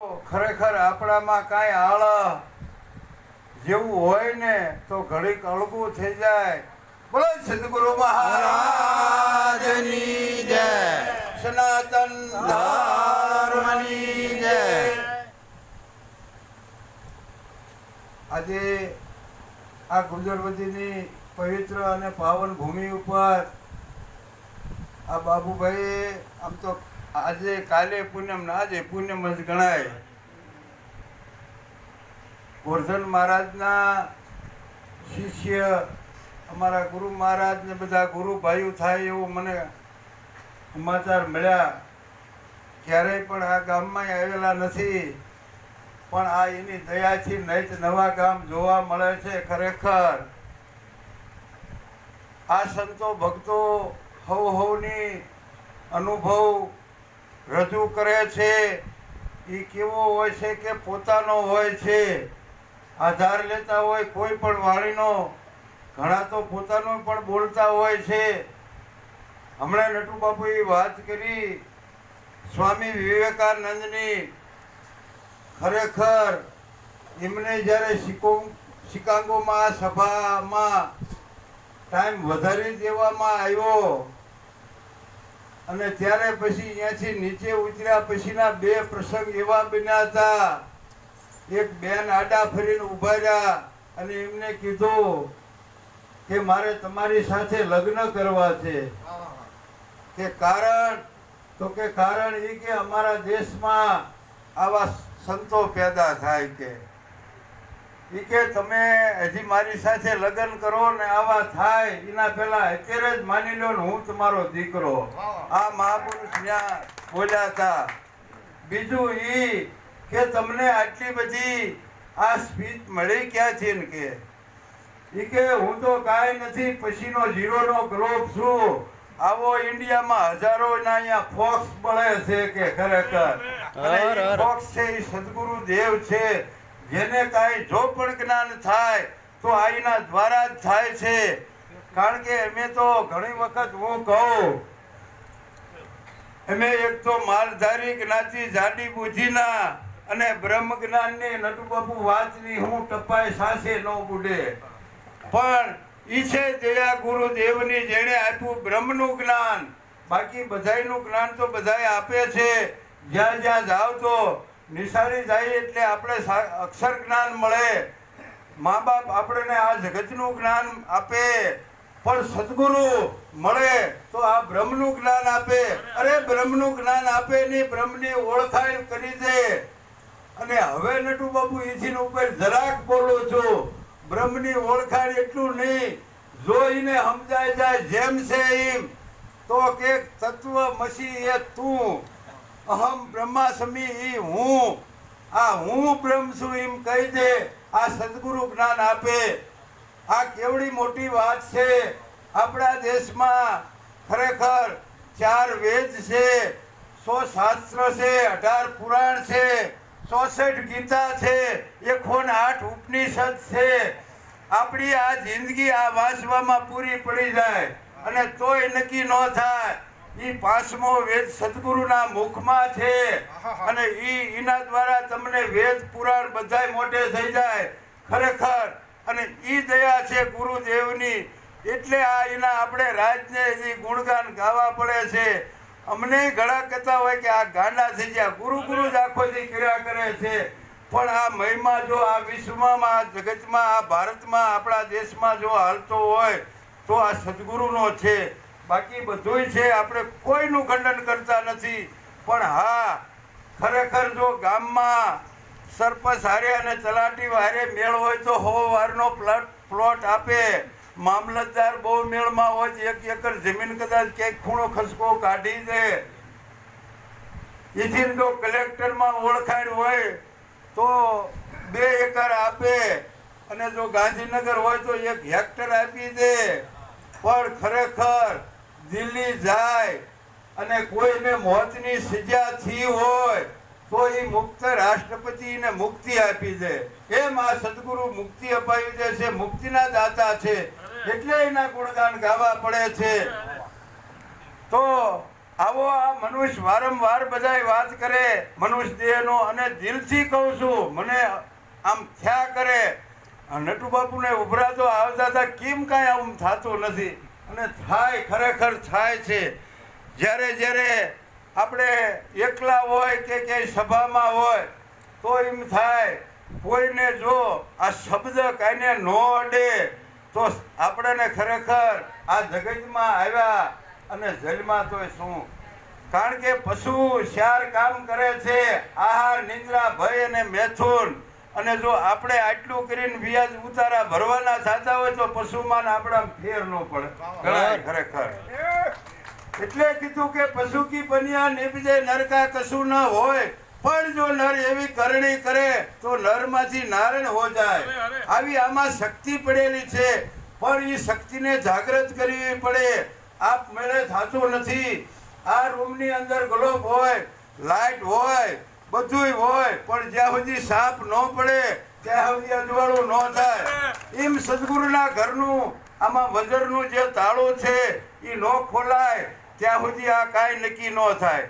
ખરેખર આપણામાં કાંઈ આળ જેવું હોય ને તો ઘડીક અળગું થઈ જાય. બોલો સદગુરુ મહારાજની જય. સનાતન ધર્મની જય. આજે આ ગુજરવતીની પવિત્ર અને પાવન ભૂમિ ઉપર આ બાબુભાઈ આમ તો આજે, કાલે પૂનમ ના આજે પૂનમ જ ગણાય. ગોરધન મહારાજના શિષ્ય, અમારા ગુરુ મહારાજ ને બધા ગુરુ ભાઈઓ થાય એવું મને સમાચાર મળ્યા. ક્યારેય પણ આ ગામમાં આવેલા નથી, પણ આ એની દયાથી નૈત નવા ગામ જોવા મળે છે ખરેખર. આ સંતો ભક્તો હવ હવની અનુભવ રજૂ કરે છે, એ કેવો હોય છે કે પોતાનો હોય છે, આધાર લેતા હોય કોઈ પણ વાણીનો, ઘણા તો પોતાનો પણ બોલતા હોય છે. હમણાં નટુ બાપુએ વાત કરી, સ્વામી વિવેકાનંદની ખરેખર એમને જ્યારે શિકો, શિકાગોમાં, સભામાં ટાઈમ વધારી દેવામાં આવ્યો અને ત્યારે પછી અહીંયાથી નીચે ઉતર્યા પછીના બે પ્રસંગ એવા બન્યા હતા. એક બેન આડા ફરીને ઊભા રહ્યા અને એમને કીધું કે મારે તમારી સાથે લગ્ન કરવા છે. કે કારણ? તો કે કારણ એ કે અમારા દેશમાં આવા સંતો પેદા થાય કે. ઈ કે તમે હજી મારી સાથે લગ્ન કરો ને આવા થાય એના પહેલા અત્યારે જ માની લો ને હું તમારો દીકરો. આ મહાપુરુષ ત્યાં બોલ્યા હતા. બીજું એ કે તમને આટલી બધી આ સ્પીચ મળી ક્યાંથી ને કે? એ કે હું તો કાંઈ નથી પછીનો ઝીરોનો ગ્લોબ છું. આવો ઇન્ડિયામાં હજારો ના અહીંયા ફોક્સ બળે છે કે ખરેખર. ફોક્સ છે એ સદગુરુ દેવ છે. જેને કાંઈ જો પણ જ્ઞાન થાય, તો આઈના દ્વારા જ થાય છે. કારણ કે અમે તો ઘણી વખત હું કહું અમે એક તો માલધારી જ્ઞાતિ જાડી બુદ્ધિના અને બ્રહ્મ જ્ઞાનની નટુબાપુ વાતની હું ટપાય સાસે ન બુડે. પણ ઈ છે દયા ગુરુદેવની જેણે આપ્યું બ્રહ્મનું જ્ઞાન. બાકી બધાયનું જ્ઞાન તો બધાય આપે છે. જ્યાં જ્યાં જાવ તો નિશાળી જાય એટલે આપણે અક્ષર જ્ઞાન મળે. મા બાપ આપણને આ જગતનું જ્ઞાન આપે. પણ સદગુરુ મળે તો આ બ્રહ્મનું જ્ઞાન આપે. અરે બ્રહ્મનું જ્ઞાન આપે નહીં, બ્રહ્મની ઓળખાણ કરી દે. અને હવે નટુ બાપુ એથી ઉપર જરાક બોલો છો, બ્રહ્મની ઓળખાણ એટલું નહીં. જો એને સમજાય જાય જેમ છે એમ, તો કે તત્વ મસી એ તું. અહમ બ્રહ્માસ્મી હું. આ હું બ્રહ્મ છું એમ કહી દે, આ સદગુરુ જ્ઞાન આપે. આ કેવડી મોટી વાત છે. આપણા દેશમાં ખરેખર ચાર વેદ છે, સો શાસ્ત્ર છે, અઢાર પુરાણ છે, ચોસઠ ગીતા છે, એકોન આઠ ઉપનિષદ છે. આપણી આ જિંદગી આ વાંચવામાં પૂરી પડી જાય અને તોય નક્કી ન થાય. ઈ પાંચમો વેદ સદગુરુના મુખમાં છે. અને ઈ એના દ્વારા તમને વેદ પુરાણ બધાય મોટે થઈ જાય. ખરેખર. અને ઈ દયા છે ગુરુદેવની. એટલે આ એના આપણે રાજને એ ગુણગાન ગાવા પડે છે. અમને ઘણા કહેતા હોય કે આ ગાંડા થઈ ગયા. ગુરુ ગુરુ જ આખો જે ક્રિયા કરે છે. પણ આ મહિમા જો આ વિશ્વમાં આ જગતમાં આ ભારતમાં આપણા દેશમાં જો હાલતો હોય તો આ સદગુરુનો છે. બાકી બધુંય છે, આપણે કોઈનું ખંડન કરતા નથી. પણ હા, ખરેખર જો ગામમાં સરપંચ હારે અને તલાટી હારે મેળ હોય તો હો વારનો પ્લોટ પ્લોટ આપે. મામલતદાર બહુ મેળમાં હોય એક એકર જમીન કદાચ ક્યાંક ખૂણો ખસકો કાઢી દે. એથી જો કલેક્ટરમાં ઓળખાણ હોય તો બે એકર આપે અને જો ગાંધીનગર હોય તો એક હેક્ટર આપી દે. પણ ખરેખર દિલ્હી જાય અને કોઈને મોતની સજા થઈ હોય, તો એ મુક્ત રાષ્ટ્રપતિને મુક્તિ આપી દે. એમ આ સદગુરુ મુક્તિ અપાવી દે છે? મુક્તિના દાતા છે. એટલે એના ગુણગાન ગાવા પડે છે. તો આવો આ મનુષ્ય વારંવાર બધાય વાત કરે, મનુષ્ય દેહનો અને દિલથી કહું છું, મને આમ થયા કરે. નટુ બાપુને ઉભરાતો આવતા હતા, કેમ કાંઈ આમ થતું નથી? અને થાય ખરેખર થાય છે. જ્યારે જ્યારે આપણે એકલા હોય કે ક્યાંય સભામાં હોય, તો એમ થાય, કોઈને જો આ શબ્દ કાંઈને ન અડે, તો આપણને ખરેખર આ જગતમાં આવ્યા અને જલમાં તો શું? કારણ કે પશુ શ્યાર કામ કરે છે, આહાર, નિંદ્રા, ભય અને મેથુન. અને જો આપણે આટલું કરીને વ્યાજ ઉતારા ભરવાના થતા હોય તો પશુમાં આપણા ફેર ન પડે. ખરેખર. એટલે કીધું કે પશુ કી બન્યા નિપજે નરકા કશું ન હોય પણ જો નર એવી કરણી કરે તો નરમાંથી નારણ હો જાય. આવી આમાં શક્તિ પડેલી છે પણ એ શક્તિને જાગૃત કરવી પડે. આપ મેળે થતું નથી. આ રૂમની અંદર ગ્લોબ હોય લાઈટ હોય બધુંય હોય, પણ જ્યાં સુધી સાપ ન પડે, ત્યાં સુધી અજવાળું ન થાય. એમ સદગુરુના ઘરનું, આમાં વજરનું જે તાળું છે એ ન ખોલાય, ત્યાં સુધી આ કાંઈ નક્કી ન થાય.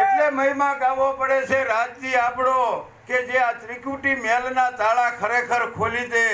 એટલે મહિમા ગાવો પડે છે રાજજી આપણો, કે જે આ ત્રિકુટી મેલના તાળા ખરેખર ખોલી દે,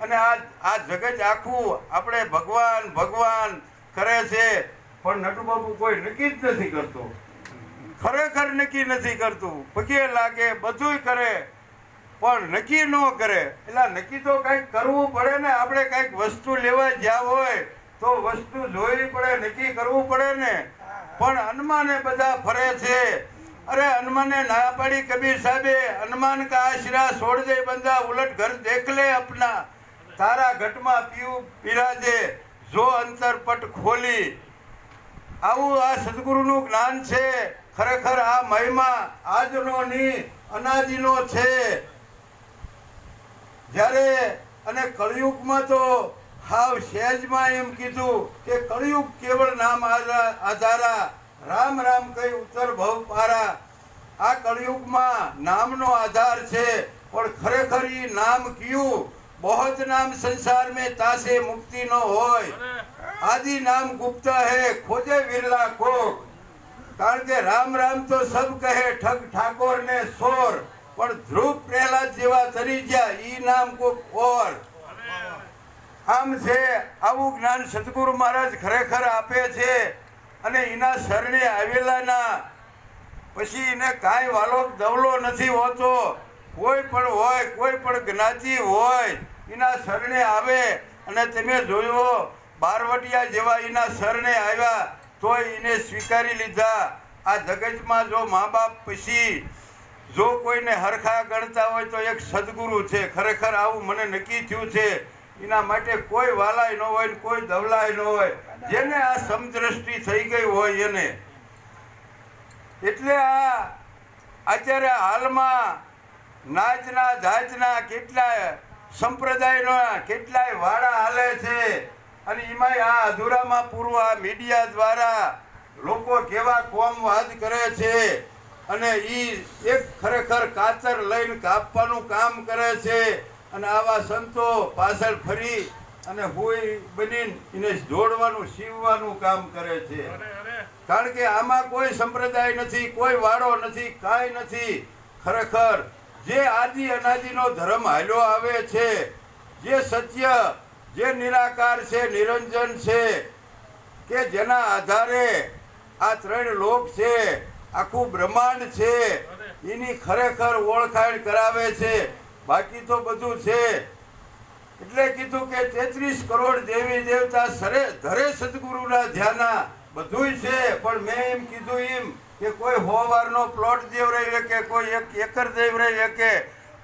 અને આ આ જગત આખું આપણે ભગવાન ભગવાન કરે છે. પણ નટુબાબુ કોઈ નક્કી જ નથી કરતું. ખરેખર નક્કી નથી કરતું. પગે લાગે, બધુંય કરે, પણ નક્કી ન કરે. એટલે નક્કી તો કંઈક કરવું પડે ને, આપણે કંઈક વસ્તુ લેવા જ્યાં હોય, તો વસ્તુ જોવી પડે, નક્કી કરવું પડે ને. પણ હનુમાને બધા ફરે છે. અરે હનુમાને ના પાડી કબીર સાહેબે, હનુમાન કા આશરા છોડ દે બંદા ઉલટ ઘર દેખ લે અપના. તારા ઘટમાં પીવું, પીરાજે, જો અંતરપટ ખોલી. આવું આ સદગુરુનું જ્ઞાન છે. ખરેખર આ મહિમા આજનો ની અનાદિનો છે. જ્યારે અને કળિયુગમાં તો હાવ સહેજમાં એમ કીધું કે કળિયુગ કેવળ નામ આધા- આધારા, રામ રામ કઈ ઉત્તર ભવ પારા. આ કળિયુગમાં નામનો આધાર છે, પણ ખરેખર એ નામ કયું? બહોત નામ સંસાર મેં તાસે મુક્તિ નો હોય. આદિ નામ ગુપ્ત હે, ખોજે વિરલા કોક. કારણ કે રામ રામ તો સબ કહે, ઠગ ઠાકોર ને સોર, પણ ધ્રુવ પ્રહલાદ જેવા તરી ગયા, ઈ નામ કોક ઓર. આમ છે, આવું જ્ઞાન સદગુરુ મહારાજ ખરેખર આપે છે અને એના શરણે આવેલાના પછી એને કાંઈ વાલો દવલો નથી હોતો. કોઈ પણ હોય, કોઈ પણ જ્ઞાતિ હોય, એના શરણે આવે. અને તમે જોયો, બારવટિયા જેવા એના શરણે આવ્યા. તો એને સ્વીકારી લીધા. આ જગતમાં જો મા બાપ પછી જો કોઈને હરખા ગણતા હોય તો એક સદગુરુ છે. ખરેખર આવું મને નક્કી થયું છે. એના માટે કોઈ વાલાય ન હોય કોઈ દવલાય ન હોય. જેને આ સમદ્રષ્ટિ થઈ ગઈ હોય એને. એટલે આ અત્યારે હાલમાં નાચના જાતના કેટલાય સંપ્રદાયના કેટલાય વાડા હાલે છે. અને એમાંય આ અધૂરામાં પૂરવા મીડિયા દ્વારા લોકો કેવા કોમવાદ કરે છે અને એ એક ખરેખર કાતર લઈને કાપવાનું કામ કરે છે અને આવા સંતો પાછળ ફરી અને હોય બનીને એને જોડવાનું સીવવાનું કામ કરે છે. કારણ કે આમાં કોઈ સંપ્રદાય નથી કોઈ વાળો નથી કાંઈ નથી. ખરેખર જે આદિ અનાદિનો ધર્મ હાલ્યો આવે છે જે સત્ય જે નિરાકાર છે, નિરંજન છે, કે જેના આધારે આ ત્રણ લોક છે, આખું બ્રહ્માંડ છે, એની ખરેખર ઓળખાણ કરાવે છે. બાકી તો બધું છે. એટલે કીધું કે તેત્રીસ કરોડ દેવી દેવતા સરે, ધરે સદગુરુના ધ્યાના, બધુંય છે, પણ મેં એમ કીધું એમ કે કોઈ હોવારનો પ્લોટ દેવરાઈ શકે, કોઈ એક એકર દેવરાઈ શકે,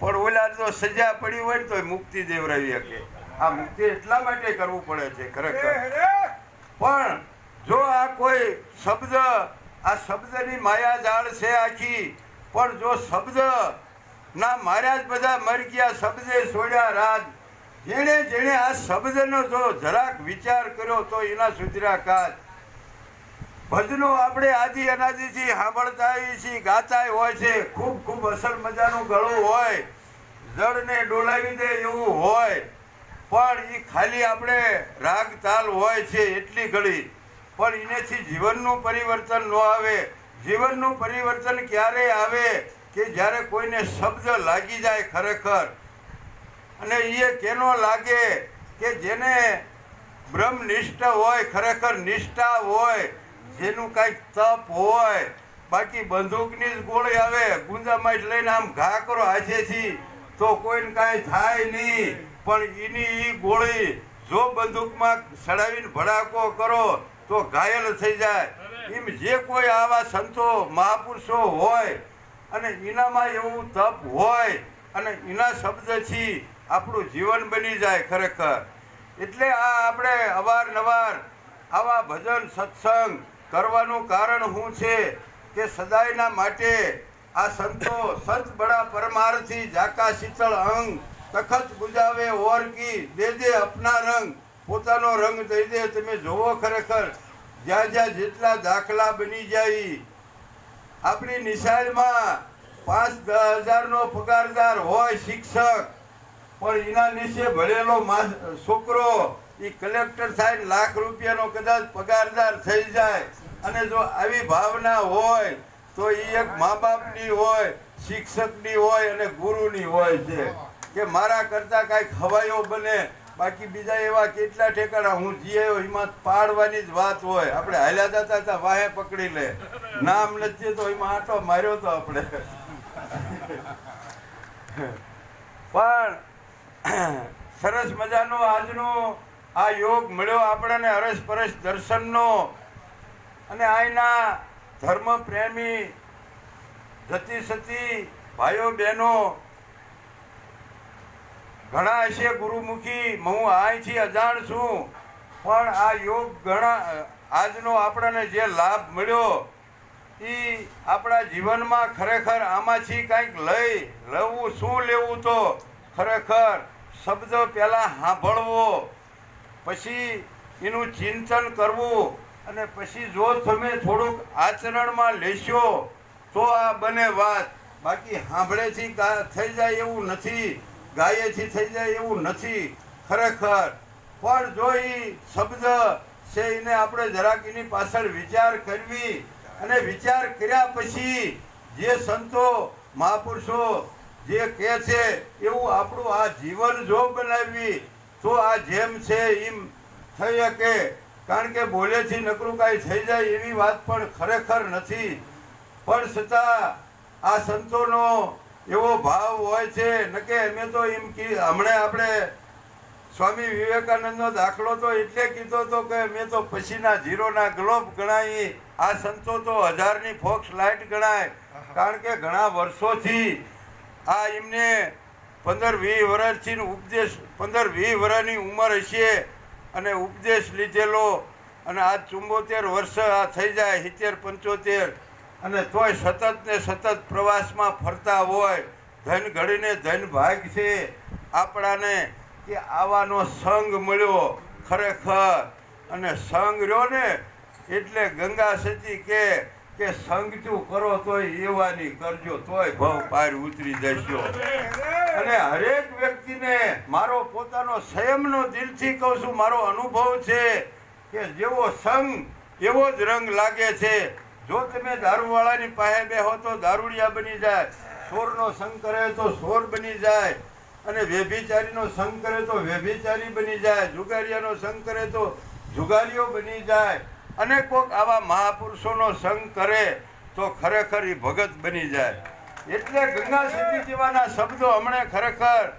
પણ ઓલા તો સજા પડી હોય ને તો મુક્તિ દેવરાવી શકે. આ મુક્તિ એટલા માટે કરવું પડે છે ખરેખર. પણ જો આ કોઈ શબ્દ આ શબ્દની માયા જાળ છે આખી પણ જો શબ્દ ના માર્યા જ બધા મરી ગયા શબ્દે છોડ્યા રાજ જેણે જેણે આ શબ્દનો જો જરાક વિચાર કર્યો તો એના સુધરા કાજ. ભજનો આપણે આદિ અનાદિથી સાંભળતા છીએ ગાતા હોય છે ખૂબ ખૂબ અસલ મજાનું ગળું હોય જળને ડોલાવી દે એવું હોય. પણ એ ખાલી આપણે રાગ તાલ હોય છે એટલી ઘડી. પણ એનેથી જીવનનું પરિવર્તન ન આવે. જીવનનું પરિવર્તન ક્યારે આવે કે જ્યારે કોઈને શબ્દ લાગી જાય ખરેખર? અને એ કેનો લાગે કે જેને બ્રહ્મનિષ્ઠ હોય, ખરેખર નિષ્ઠા હોય, જેનું કાંઈક તપ હોય, બાકી બંદૂકની જ ગોળી આવે ગુંજામાઈટ લઈને આમ ઘા કરો હાથેથી, તો કોઈને કાંઈ થાય નહીં. પણ એની એ ગોળી જો બંદૂકમાં ચડાવીને ભડાકો કરો તો ઘાયલ થઈ જાય. એમ જે કોઈ આવા સંતો, મહાપુરુષો હોય અને એનામાં એવું તપ હોય અને એના શબ્દથી આપણું જીવન બની જાય ખરેખર. એટલે આ આપણે અવારનવાર આવા ભજન, સત્સંગ કરવાનું કારણ શું છે કે સદાયના માટે આ સંતો, સંત બડા પરમારથી જાકા શીતળ અંગ તખત ગુજાવે ઓર કી, દે દે અપના રંગ, પોતાનો રંગ દઈ દે, તમે જોવો ખરેખર. જ્યાં જ્યાં જેટલા દાખલા બની જાય. આપણી નિશાળમાં પાંચ દસ હજારનો પગારદાર હોય શિક્ષક, પણ એના નીચે ભણેલો છોકરો એ કલેક્ટર થાય, લાખ રૂપિયાનો કદાચ પગારદાર થઈ જાય. અને જો આવી ભાવના હોય, તો એ એક મા બાપની હોય, શિક્ષકની હોય અને ગુરુની હોય છે. કે મારા કરતા કાંઈક હવાયો બને. બાકી બીજા એવા કેટલા ઠેકાણા હું જીયો એમાં પાડવાની જ વાત હોય. આપણે હાલ્યા જતા હતા, વાહે પકડી લે. નામ નથી તો એમાં આટો માર્યો તો આપણે. પણ સરસ મજાનો આજનો આ યોગ મળ્યો આપણને હરસ પરસ દર્શનનો. અને અહીંના ધર્મ પ્રેમી, જતી સતી, ભાઈઓ બહેનો ઘણા હશે ગુરુમુખી, હું અહીંથી અજાણ છું. પણ આ યોગ ઘણા, આજનો આપણને જે લાભ મળ્યો એ આપણા જીવનમાં ખરેખર આમાંથી કંઈક લઈ, લેવું, શું લેવું તો ખરેખર શબ્દ પહેલાં સાંભળવો, પછી એનું ચિંતન કરવું, અને પછી જો તમે થોડુંક આચરણમાં લેશો, તો આ બને વાત. બાકી સાંભળેથી થઈ જાય એવું નથી. ગાયેથી થઈ જાય એવું નથી, ખરેખર. પણ જો એ શબ્દ છે એને આપણે જરાક એની પાછળ વિચાર કરવી અને વિચાર કર્યા પછી જે સંતો મહાપુરુષો જે કહે છે એવું આપણું આ જીવન જો બનાવી તો આ જેમ છે એમ થઈ શકે. કારણ કે બોલેથી નકરું કાંઈ થઈ જાય એવી વાત પણ ખરેખર નથી. પણ છતાં આ સંતોનો એવો ભાવ હોય છે નકે અમે તો એમ કી, હમણાં આપણે સ્વામી વિવેકાનંદનો દાખલો તો એટલે કીધો હતો કે મેં તો પછીના ઝીરોના ગ્લોબ ગણાવી આ સંતો તો હજારની ફોક્સ લાઇટ ગણાય. કારણ કે ઘણા વર્ષોથી આ એમને પંદર વીસ વર્ષથી ઉપદેશ, પંદર વીસ વર્ષની ઉંમર હશે અને ઉપદેશ લીધેલો અને આ ચુંબોતેર વર્ષ આ થઈ જાય, સિત્તેર પંચોતેર. અને તોય સતત ને સતત પ્રવાસમાં ફરતા હોય, ધન ઘડીને ધન ભાગ છે. આપણાને કે આવાનો સંગ મળ્યો ખરેખર. અને સંગ રહ્યો ને એટલે ગંગા સતી કે કે સંગ તું કરો તોય એવાની કરજો, તોય ભાવ પાર ઉતરી જશો. અને હરેક વ્યક્તિને મારો પોતાનો સંયમનો દિલથી કહું છું, મારો અનુભવ છે કે જેવો સંગ એવો જ રંગ લાગે છે. જો તમે દારૂવાળાની પાસે બેહો તો દારૂડિયા બની જાય, સોરનો સંગ કરે તો સોર બની જાય, અને વેભિચારીનો સંગ કરે તો વેભિચારી બની જાય, જુગારિયાનો સંગ કરે તો જુગારીઓ બની જાય, અને કોઈક આવા મહાપુરુષોનો સંગ કરે તો ખરેખર એ ભગત બની જાય. એટલે ગંગા સતી જેવાના શબ્દો હમણે ખરેખર